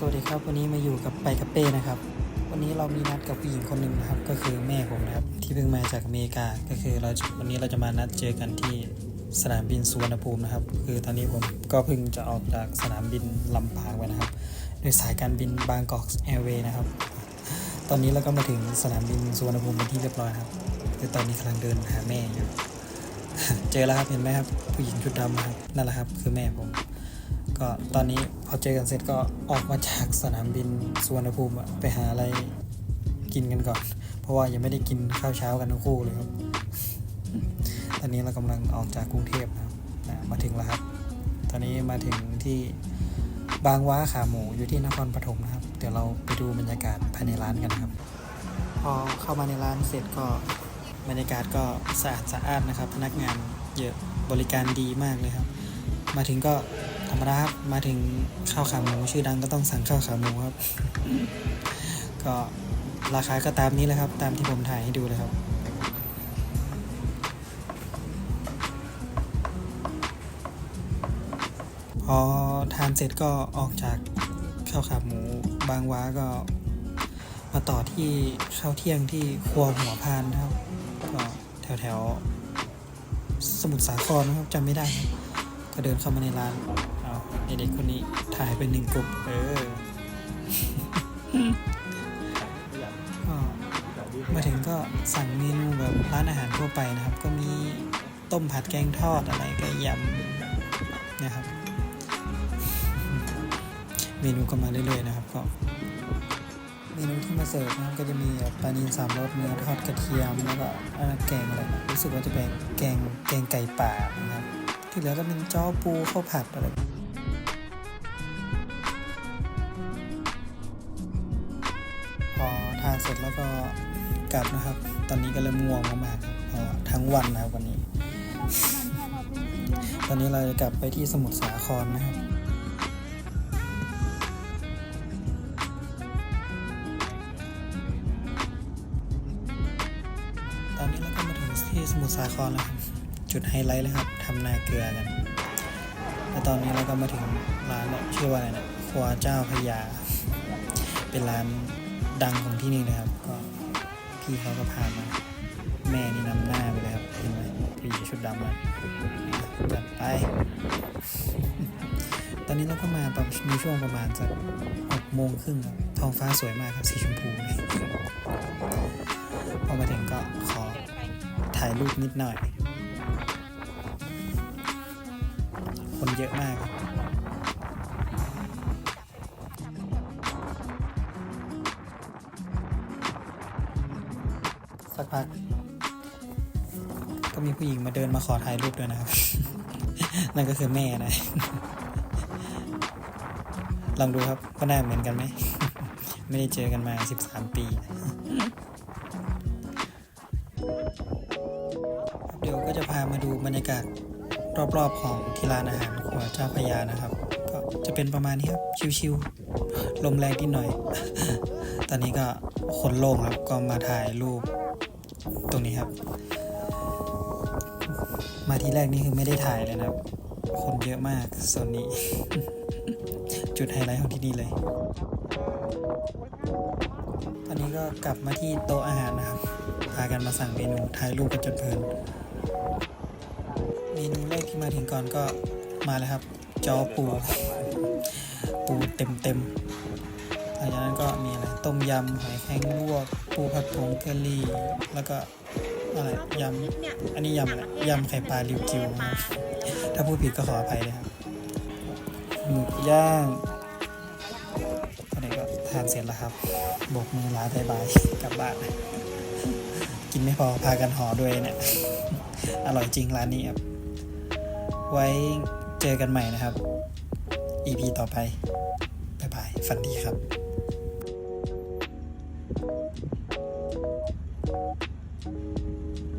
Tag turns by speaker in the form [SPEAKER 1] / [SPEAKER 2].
[SPEAKER 1] สวัสดีครับวันนี้มาอยู่กับไปกับเป้นะครับ วันนี้เรามีนัดกับผู้หญิงคนหนึ่งนะครับ ก็คือแม่ผมนะครับ ที่เพิ่งมาจากอเมริกาก็คือเราวันนี้เราจะมานัดเจอกันที่สนามบินสุวรรณภูมินะครับ คือตอนนี้ผมก็เพิ่งจะออกจากสนามบินลำปางไปนะครับ โดยสายการบินบางกอกแอร์เวย์นะครับ ตอนนี้เราก็มาถึงสนามบินสุวรรณภูมิเป็นที่เรียบร้อยครับคือตอนนี้กำลังเดินหาแม่อยู่ เจอแล้วครับเห็นไหมครับผู้หญิงชุดดำนะครับนั่นแหละครับ คือแม่ผม ก็ตอนนี้พอเจอกันเสร็จก็ออกมาจากสนามบินสุวรรณภูมิไปหาอะไรกินกันก่อน เพราะว่ายังไม่ได้กินข้าวเช้ากันทั้งคู่เลยครับ ตอนนี้เรากำลังออกจากกรุงเทพนะครับมาถึงแล้วครับ ตอนนี้มาถึงที่บางว้าขาหมูอยู่ที่นครปฐมนะครับ เดี๋ยวเราไปดูบรรยากาศภายในร้านกันครับ พอเข้ามาในร้านเสร็จก็บรรยากาศก็สะอาดสะอาดนะครับ พนักงานเยอะบริการดีมากเลยครับ มาถึงก็ ธรรมดาครับมาถึงข้าวขาหมูชื่อดังก็ต้องสั่งข้าวขาหมูครับ ก็ราคาก็ตามนี้แหละครับ ตามที่ผมถ่ายให้ดูเลยครับพอทานเสร็จก็ออกจากข้าวขาหมูบางว้าก็มาต่อที่ข้าวเที่ยงที่ครัวหัวพานนะครับ ก็แถวแถวสมุทรสาครนะครับจำไม่ได้ครับก็เดินเข้ามาในร้าน เอาไอเด็กคนนี้ถ่ายเป็นหนึ่งกลุ่มเออก็มาถึงก็สั่งเมนูแบบร้านอาหารทั่วไปนะครับ ก็มีต้มผัดแกงทอดอะไรก็ยำนะครับ เมนูก็มาเรื่อยๆนะครับก็เมนูที่มาเสิร์ฟนะครับก็จะมีแบบปลานิลสามรสเนื้อทอดกระเทียมแล้วก็อันนั้นแกงอะไรนะรู้สึกว่าจะเป็นแกงแกงไก่ป่านะครับ ที่เหลือก็เป็นจ้อปูข้าวผัดอะไร ร็จแล้วก็กลับนะครับ ตอนนี้ก็เริ่มง่วงมากๆครับเพราทั้งวันนะครับวันนี้ ตอนนี้เราจะกลับไปที่สมุทรสาครนะครับตอนนี้เราก็มาถึงที่สมุทรสาครแล้วครับจุดไฮไลท์เลยครับทำนาเกลือกันแล้วตอนนี้เราก็มาถึงร้านชื่อว่าอะไรนะครัวเจ้าพยา เป็นร้าน ดังของที่นี่นะครับ ก็พี่เขาก็พามา แม่นี่นำหน้าไปเลยครับเห็นไหมพี่ชุดดำเลยจัดไป ตอนนี้เราก็มาประมีช่วงประมาณสักหกโมงครึ่งครับท้องฟ้าสวยมากครับสีชมพูเลยพอมาถึงก็ขอถ่ายรูปนิดหน่อย คนเยอะมากครับ พัก ก็มีผู้หญิงมาเดินมาขอถ่ายรูปด้วยนะครับ นั่นก็คือแม่นะ ลองดูครับว่าหน้าเหมือนกันไหม ไม่ได้เจอกันมา 13 ปี เดี๋ยวก็จะพามาดูบรรยากาศรอบๆของที่ร้านอาหารครัวเจ้าพยานะครับ ก็จะเป็นประมาณนี้ครับ ชิวๆลมแรงนิดหน่อย ตอนนี้ก็คนโล่งครับก็มาถ่ายรูป ตรงนี้ครับ มาที่แรกนี่คือไม่ได้ถ่ายเลยนะครับ คนเยอะมากโซนนี้ จุดไฮไลท์ของที่นี่เลย ตอนนี้ก็กลับมาที่โต๊ะอาหารนะครับ พากันมาสั่งเมนูถ่ายรูปกันจนเพลินเมนูแรกที่มาถึงก่อนก็มาแล้วครับ จอปู ปูเต็มเต็ม หลังจากนั้นก็มีอะไรต้มยำหอยแครงลวกปูผัดผงกะหรี่แล้วก็อะไรยำอันนี้ยำอะไรยำไข่ปลาริวกิวนะครับถ้าพูดผิดก็ขออภัยนะครับหมึกย่างตอนนี้ก็ทานเสร็จแล้วครับโบกมือลาบายบายกลับบ้านกินไม่พอพากันห่อด้วยเนี่ยอร่อยจริงร้านนี้ครับไว้เจอกันใหม่นะครับ EP ต่อไป บ๊ายบาย ฝันดีครับ ピッ!